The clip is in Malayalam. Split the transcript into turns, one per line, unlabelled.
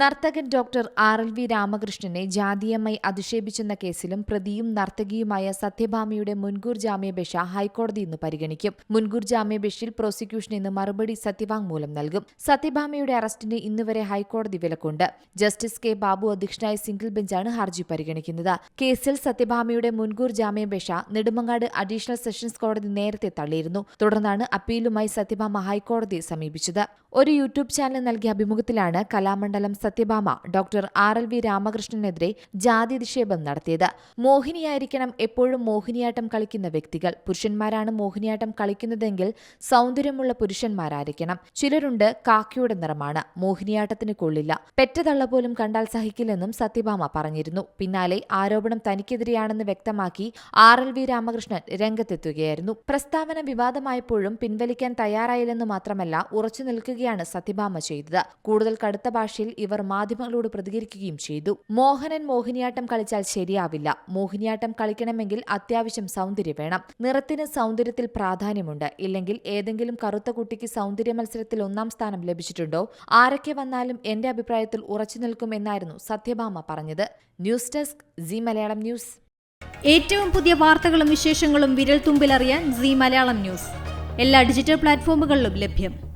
നർത്തകൻ ഡോക്ടർ ആർ എൽ വി രാമകൃഷ്ണനെ ജാതീയമായി അധിക്ഷേപിച്ചെന്ന കേസിലും പ്രതിയും നർത്തകിയുമായ സത്യഭാമയുടെ മുൻകൂർ ജാമ്യാപേക്ഷ ഹൈക്കോടതി ഇന്ന് പരിഗണിക്കും. മുൻകൂർ ജാമ്യാപേക്ഷയിൽ പ്രോസിക്യൂഷൻ ഇന്ന് മറുപടി സത്യവാങ്മൂലം നൽകും. സത്യഭാമയുടെ അറസ്റ്റിന് ഇന്നുവരെ ഹൈക്കോടതി വിലക്കുണ്ട്. ജസ്റ്റിസ് കെ ബാബു അധ്യക്ഷനായ സിംഗിൾ ബെഞ്ചാണ് ഹർജി പരിഗണിക്കുന്നത്. കേസിൽ സത്യഭാമയുടെ മുൻകൂർ ജാമ്യാപേക്ഷ നെടുമങ്ങാട് അഡീഷണൽ സെഷൻസ് കോടതി നേരത്തെ തള്ളിയിരുന്നു. തുടർന്നാണ് അപ്പീലുമായി സത്യഭാമ ഹൈക്കോടതിയെ സമീപിച്ചത്. ഒരു യൂട്യൂബ് ചാനൽ നൽകിയ അഭിമുഖത്തിലാണ് Kalamandalam Sathyabhama doctor R L V രാമകൃഷ്ണനെതിരെ ജാതി നിക്ഷേപം നടത്തിയത്. മോഹിനിയായിരിക്കണം എപ്പോഴും മോഹിനിയാട്ടം കളിക്കുന്ന വ്യക്തികൾ. പുരുഷന്മാരാണ് മോഹിനിയാട്ടം കളിക്കുന്നതെങ്കിൽ സൗന്ദര്യമുള്ള പുരുഷന്മാരായിരിക്കണം. ചിലരുണ്ട് കാക്കിയുടെ നിറമാണ്. മോഹിനിയാട്ടത്തിന് കൊള്ളില്ല. പെറ്റതള്ള പോലും കണ്ടാൽ സഹിക്കില്ലെന്നും സത്യഭാമ പറഞ്ഞിരുന്നു. പിന്നാലെ ആരോപണം തനിക്കെതിരെയാണെന്ന് വ്യക്തമാക്കി ആർ എൽ വി രാമകൃഷ്ണൻ രംഗത്തെത്തുകയായിരുന്നു. പ്രസ്താവന വിവാദമായപ്പോഴും പിൻവലിക്കാൻ തയ്യാറായില്ലെന്ന് മാത്രമല്ല ഉറച്ചു നിൽക്കുകയാണ് സത്യഭാമ ചെയ്തത്. കൂടുതൽ കടുത്ത ഭാഷയിൽ ഇവർ മാധ്യമങ്ങളോട് പ്രതികരിക്കുകയും ചെയ്തു. മോഹനൻ മോഹിനിയാട്ടം കളിച്ചാൽ ശരിയാവില്ല. മോഹിനിയാട്ടം കളിക്കണമെങ്കിൽ അത്യാവശ്യം സൗന്ദര്യം വേണം. നിറത്തിന് സൗന്ദര്യത്തിൽ പ്രാധാന്യമുണ്ട്. ഇല്ലെങ്കിൽ ഏതെങ്കിലും കറുത്ത കുട്ടിക്ക് സൗന്ദര്യ മത്സരത്തിൽ ഒന്നാം സ്ഥാനം ലഭിച്ചിട്ടുണ്ടോ? ആരൊക്കെ വന്നാലും എന്റെ അഭിപ്രായത്തിൽ ഉറച്ചു നിൽക്കുമെന്നായിരുന്നു സത്യഭാമ പറഞ്ഞത്. News desk Zee Malayalam news.
ഏറ്റവും പുതിയ വാർത്തകളും വിശേഷങ്ങളും വിരൽ തുമ്പിലറിയാൻ സി മലയാളം ന്യൂസ്. എല്ലാ ഡിജിറ്റൽ പ്ലാറ്റ്ഫോമുകളിലും ലഭ്യം.